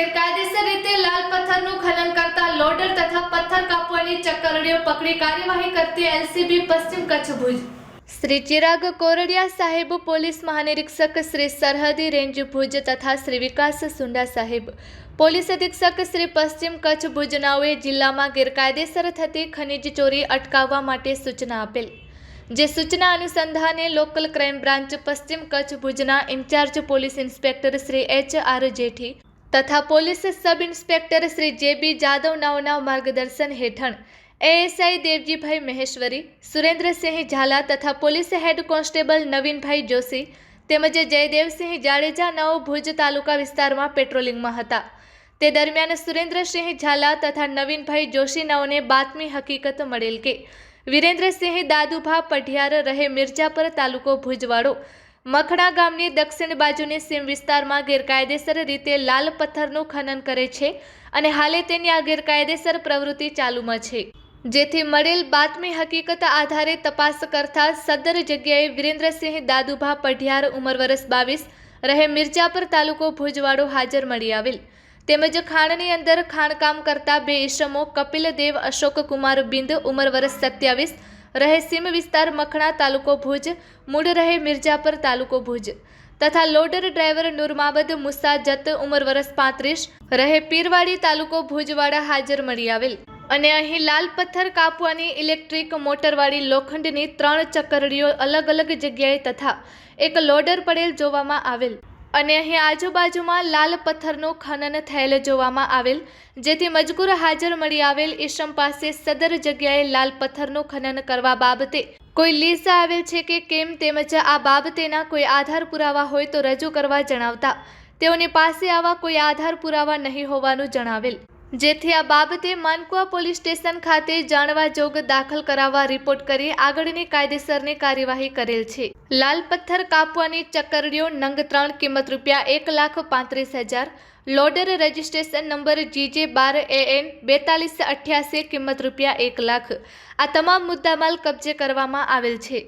ગેરકાયદેસર રીતે લાલ પથ્થરનું ખનન કરતા લોડર તથા પથ્થર કાપવાની ચક્કરડીઓ પકડી કાર્યવાહી કરતી એલસીબી પશ્ચિમ કચ્છ ભુજ. શ્રી ચિરાગ કોરડિયા સાહેબ, પોલીસ મહાનિરીક્ષક શ્રી સરહદી રેન્જ ભુજ તથા શ્રી વિકાસ સુંડા સાહેબ. પોલીસ અધિક્ષક શ્રી પશ્ચિમ કચ્છ ભુજનાઓએ જિલ્લામાં ગેરકાયદેસર થતી ખનીજ ચોરી અટકાવવા માટે સૂચના આપેલ. જે સૂચના અનુસંધાને લોકલ ક્રાઇમ બ્રાન્ચ પશ્ચિમ કચ્છ ભુજના incharge police inspector Shri H R Jethi તથા પોલીસ સબ ઇન્સ્પેક્ટર શ્રી જે બી જાદવ નાઓના માર્ગદર્શન હેઠળ એએસઆઈ દેવજીભાઈ મહેશ્વરી, સુરેન્દ્રસિંહ ઝાલા તથા police head constable Navinbhai Joshi તેમજ જયદેવસિંહ જાડેજા નાઓ ભુજ તાલુકા વિસ્તારમાં પેટ્રોલિંગમાં હતા. તે દરમિયાન સુરેન્દ્રસિંહ ઝાલા તથા નવીનભાઈ જોશી નાઓને બાતમી હકીકત મળેલ કે, વિરેન્દ્રસિંહ દાદુભા પઢિયાર રહે મિર્જાપર તાલુકો ભુજવાડો મખણા ગામની દક્ષિણ બાજુની સીમ વિસ્તારમાં ગેરકાયદેસર રીતે લાલ પથ્થરનું ખનન કરે છે અને હાલે તેની આ ગેરકાયદેસર પ્રવૃત્તિ ચાલુમાં છે. જેથી મળેલ બાતમી હકીકત આધારે તપાસ કરતા સદર જગ્યાએ વિરેન્દ્રસિંહ દાદુભા પઢિયાર ઉંમર વરસ બાવીસ, રહે મિર્જાપર તાલુકો ભુજવાડો હાજર મળી આવેલ. તેમજ ખાણની અંદર ખાણકામ કરતા બે ઈસમો કપિલ દેવ અશોક કુમાર બિંદ ઉંમર વર્ષ સત્યાવીસ રહે સીમ વિસ્તાર મખણા તાલુકો ભુજ, મૂળ રહે મિર્જાપર તાલુકો ભુજ. તથા લોડર ડ્રાઈવર નુરમાબદ મુસા જત ઉંમર વર્ષ પાંત્રીસ, રહે પીરવાડી તાલુકો ભુજવાડા હાજર મળી આવેલ. અને અહીં લાલ પથ્થર કાપવાની ઇલેક્ટ્રિક મોટરવાળી લોખંડની ત્રણ ચકરડીઓ અલગ અલગ જગ્યાએ તથા એક લોડર પડેલ જોવામાં આવેલ. અને અહીં આજુબાજુમાં લાલ પથ્થરનું ખનન થયેલ જોવામાં આવેલ, જેથી મજકૂર હાજર મળી આવેલ ઈશમ પાસે સદર જગ્યાએ લાલ પથ્થરનું ખનન કરવા બાબતે કોઈ લીઝ આવેલ છે કે કેમ તેમજ આ બાબતેના કોઈ આધાર પુરાવા હોય તો રજૂ કરવા જણાવતા, તેઓની પાસે આવા કોઈ આધાર પુરાવા નહીં હોવાનું જણાવેલ. જેથી આ બાબતે માનકુવા પોલીસ સ્ટેશન ખાતે જાણવા જોગ દાખલ કરાવવા રિપોર્ટ કરી આગળની કાયદેસરની કાર્યવાહી કરેલ છે. લાલ પથ્થર કાપવાની ચક્કરડીઓ નંગ ત્રણ કિંમત રૂપિયા એક લાખ પાંત્રીસ હજાર, લોડર રજિસ્ટ્રેશન નંબર જીજે બાર એ એન બેતાલીસ અઠ્યાસી કિંમત રૂપિયા એક લાખ. આ તમામ મુદ્દામાલ કબજે કરવામાં આવેલ છે.